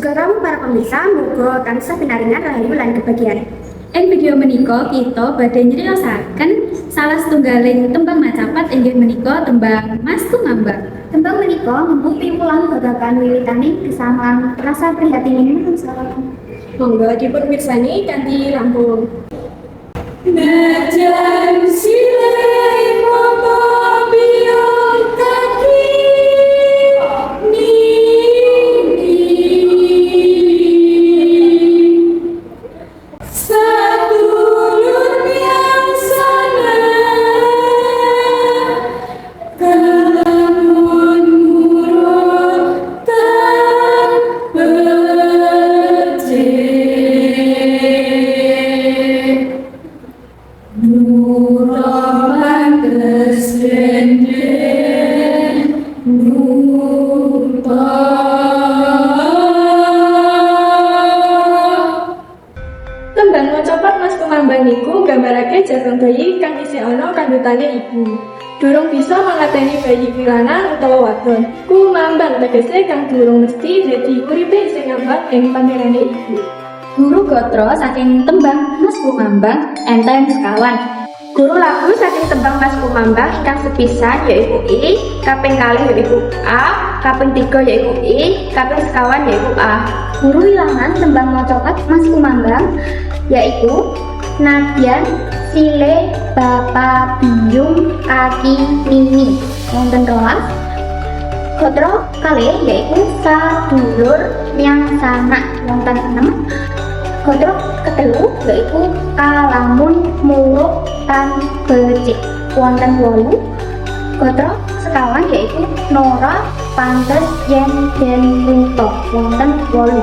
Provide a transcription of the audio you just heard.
kang sabenaringan rahayu lan kebahagiaan. Ing video menika kita badhe nyriyosaken salah setunggaling tembang macapat inggih menika tembang Mas Kumambang. Tembang menika ngembuk pimpulan babagan wiwitaning kesamaan rasa prihatin manungsa. Monggo dipun mirsani kanthi lampung. Najan Tembang macapat Mas Kumambang niku gambarake jagang bayi kang isih ana kandhutane ibu. Durung bisa mangateni bayi kuwi lanang utawa wadon. Kumambang tegese kang durung mesti dadi uripe sing ngambang ing pangerane ibu. Guru gotro saking tembang Mas Kumambang enteng sekawan. Guru lagu saking tembang Mas Kumambang ingkang sepisan yaiku I, kaping kalih yaiku A, kaping tiga yaiku I, kaping sekawan yaiku A. Guru wilangan tembang macapat Mas Kumambang yaiku Nadyan, Sile, Bapa, Biyung, Aki, Mimi. Wonten rolas Gotro kalih yaiku sadulur yang sama wonten enam Godrok ketelu yaitu kalamun muluk tan becik. Wonten wolu Godrok sekawan yaitu nora pantes yen den ruto wonten wolu